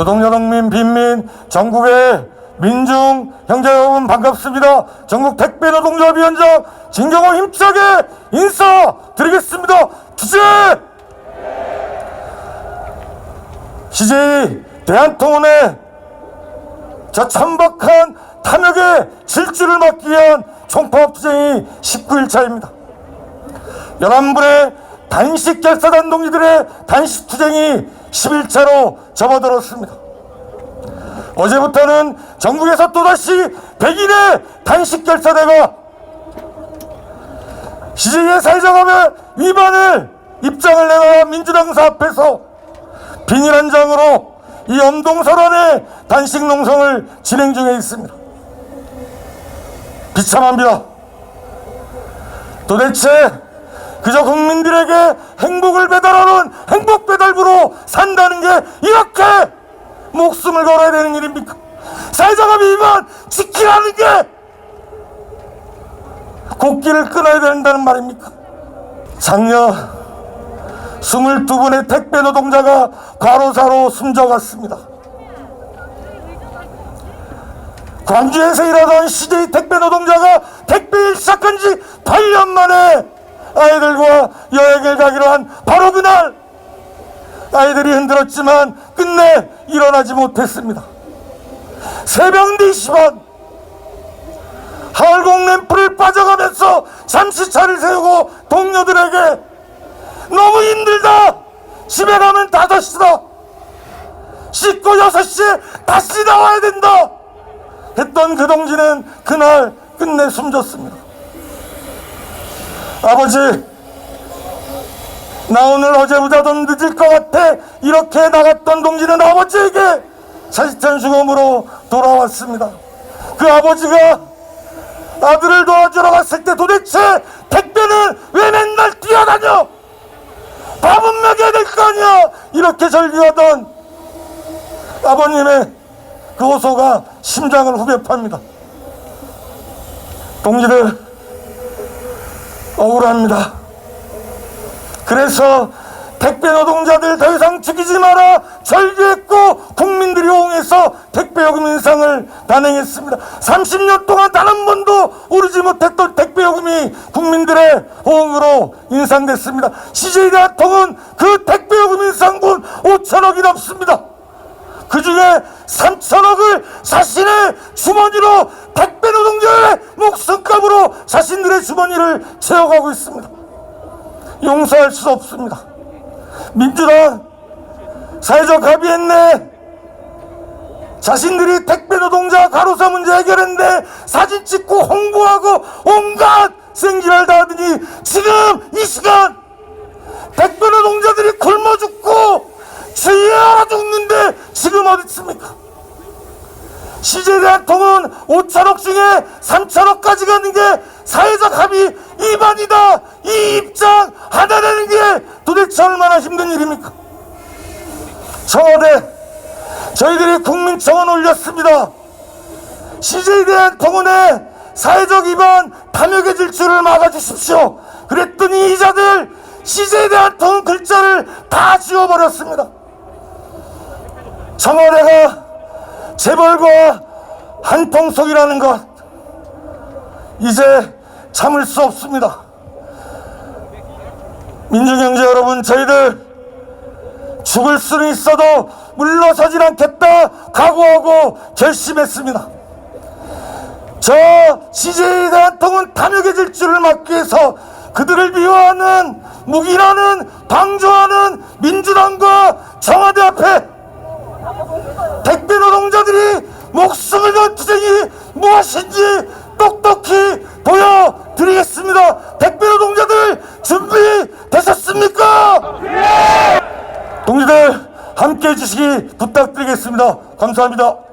노동자동민 빈민 전국의 민중 형제 여러분 반갑습니다. 전국 택배 노동조합 위원장 진경호 힘차게 인사드리겠습니다. 주제 CJ 대한통운의 저 천박한 탐욕의 질주를 막기 위한 총파업 투쟁이 19일차입니다. 11분의 단식 결사단 동지들의 단식 투쟁이 11차로 접어들었습니다. 어제부터는 전국에서 또다시 100일의 단식 결사대가 CJ의 사회자금의 위반을 입장을 내놔야 민주당사 앞에서 비닐 한 장으로 이 엄동설원의 단식 농성을 진행 중에 있습니다. 비참합니다. 도대체 그저 국민들에게 행복을 배달하는 행복 배달부로 산다는 게 이렇게 목숨을 걸어야 되는 일입니까? 사회자가 위반 지키라는 게 곡기를 끊어야 된다는 말입니까? 작년 22분의 택배 노동자가 과로사로 숨져갔습니다. 광주에서 일하던 CJ 택배 노동자가 택배일 시작한 지 8년 만에 아이들과 여행을 가기로 한 바로 그날! 아이들이 흔들었지만 끝내 일어나지 못했습니다. 새벽 4시 반! 하얼공 램프를 빠져가면서 잠시 차를 세우고 동료들에게 너무 힘들다! 집에 가면 5시다! 씻고 6시에 다시 나와야 된다! 했던 그 동지는 그날 끝내 숨졌습니다. 아버지, 나 오늘 어제보다 더 늦을 것 같아. 이렇게 나갔던 동지는 아버지에게 차시찬 죽음으로 돌아왔습니다. 그 아버지가 아들을 도와주러 갔을 때 도대체 택배는 왜 맨날 뛰어다녀? 밥은 먹여야 될 거 아니야? 이렇게 절규하던 아버님의 그 호소가 심장을 후벼 팝니다. 동지들, 억울합니다. 그래서 택배 노동자들 더 이상 죽이지 마라 절규했고 국민들이 호응해서 택배 요금 인상을 단행했습니다. 30년 동안 단 한 번도 오르지 못했던 택배 요금이 국민들의 호응으로 인상됐습니다. CJ 대통은 그 택배 요금 인상분 5천억이 넘습니다. 그 중에 3천억을 자신의 주머니로 택배 노동자의 목숨값으로 자신들의 주머니를 채워가고 있습니다. 용서할 수 없습니다. 민주당 사회적 합의했네. 자신들이 택배 노동자 가로사 문제 해결했는데 사진 찍고 홍보하고 온갖 생기를 다 하더니 지금 이 시간 택배 노동자들이 굶어 죽고 죄야 죽는데 지금 어디 있습니까? CJ 대한통은 5천억 중에 3천억까지 가는 게 사회적 합의 위반이다. 이 입장 하나 내는 게 도대체 얼마나 힘든 일입니까? 청와대 저희들이 국민청원 올렸습니다. CJ 대한통운의 사회적 위반 탐욕의 질주를 막아주십시오. 그랬더니 이자들 CJ 대한통운 글자를 다 지워버렸습니다. 청와대가 재벌과 한통속이라는 것 이제 참을 수 없습니다. 민중형제 여러분 저희들 죽을 수는 있어도 물러서질 않겠다 각오하고 결심했습니다. 저 CJ 대한통은 탐욕의 질주를 막기 위해서 그들을 미워하는 묵인하는 방조하는 민주당과 청와대 앞에 노동자들이 목숨을 건 투쟁이 무엇인지 똑똑히 보여드리겠습니다. 택배 노동자들 준비되셨습니까? 동지들 함께 해주시기 부탁드리겠습니다. 감사합니다.